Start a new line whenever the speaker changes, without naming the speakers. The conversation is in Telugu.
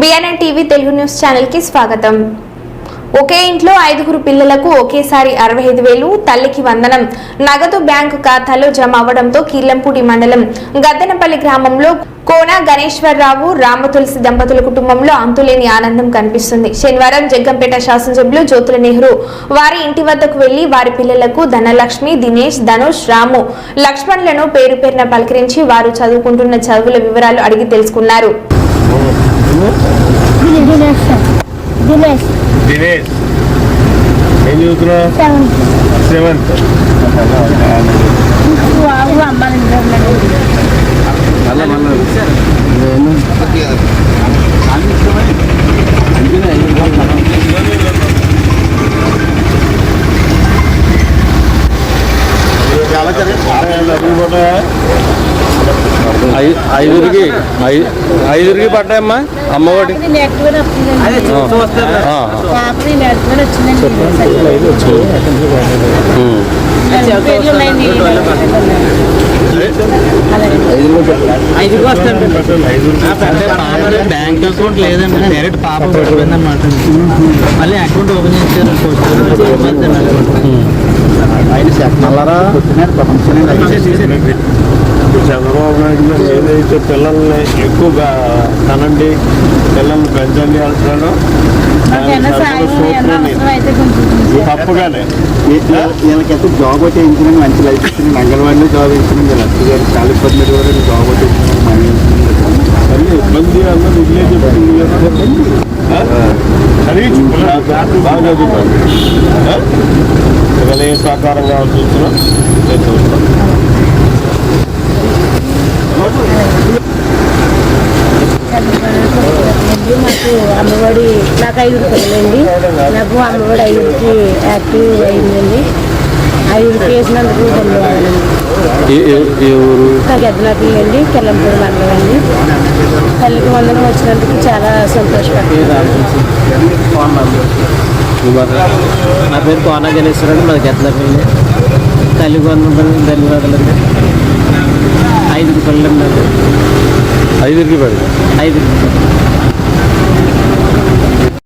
బిఎన్ఎన్ టీవీ తెలుగు న్యూస్ ఛానల్కి స్వాగతం. ఒకే ఇంట్లో ఐదుగురు పిల్లలకు ఒకేసారి అరవై ఐదు వేలు తల్లికి వందనం. నగదు బ్యాంకు ఖాతాలో జమ అవ్వడంతో కీర్లంపూడి మండలం గద్దెనపల్లి గ్రామంలో కోన గణేశ్వరరావు రామతులసి దంపతుల కుటుంబంలో అంతులేని ఆనందం కనిపిస్తుంది. శనివారం జగ్గంపేట శాసనసభ్యులు జ్యోతుల నెహ్రూ వారి ఇంటి వద్దకు వెళ్ళి వారి పిల్లలకు ధనలక్ష్మి దినేష్ ధనుష్ రాము లక్ష్మణ్లను పేరు పేరున పలకరించి వారు చదువుకుంటున్న చదువుల వివరాలు అడిగి తెలుసుకున్నారు.
దినేష్ సార్ దినేష్
దినేష్ ఏం చదువుతున్నావు
సెవెంత్
సెవెంత్
బాబు అమ్మాయి
ఐ- ఐదుగురికి ఐదుగురికి పడ్డాయమ్మా?
అంటే పాప బ్యాంక్ అకౌంట్ లేదండి. డైరెక్ట్ పాప పడిపోయింది అనమాట మళ్ళీ అకౌంట్ ఓపెన్ చేశారు.
గారు ఏదైతే పిల్లల్ని ఎక్కువగా కనండి పిల్లల్ని పెంచండి అంటున్నాడో తప్పుగానే
వీళ్ళకైతే జాబ్ అయితే ఇన్సూరెన్స్ మంచి లైఫ్ ఇచ్చింది. అంగన్వాడీలో జాబ్ ఇన్సూరెన్స్ వీళ్ళు అత్తగారు గారు చాలా ఇబ్బంది కూడా జాబ్ మనీ
అన్ని ఇబ్బంది అన్నది చదివించు బాగా చదువుతాను పిల్లలు ఏ సహకారం కావాల్సి వచ్చినా నేను చూస్తాను
అండి మాకు అమ్మఒడి నాకు ఐదుగురు పిల్లలండి నాకు అమ్మఒడి ఐదుగురికి యాక్టివ్ అయిందండి. ఐదుగురికి వేసినందుకు ధన్యవాదాలండి నాకు ఎద్దన పిల్లండి కెల్లంపూడి మండలం అండి తల్లికి వందనం వచ్చినందుకు చాలా సంతోషపడుతున్నాను
నా పేరు కోన గణేశ్వరుడు మాది గెట్లపల్లి తల్లి వందలు ధన్యవాదాలు ఐదుగురు పిల్లలు
ఐదుగురికి పడి
ఐదుగురు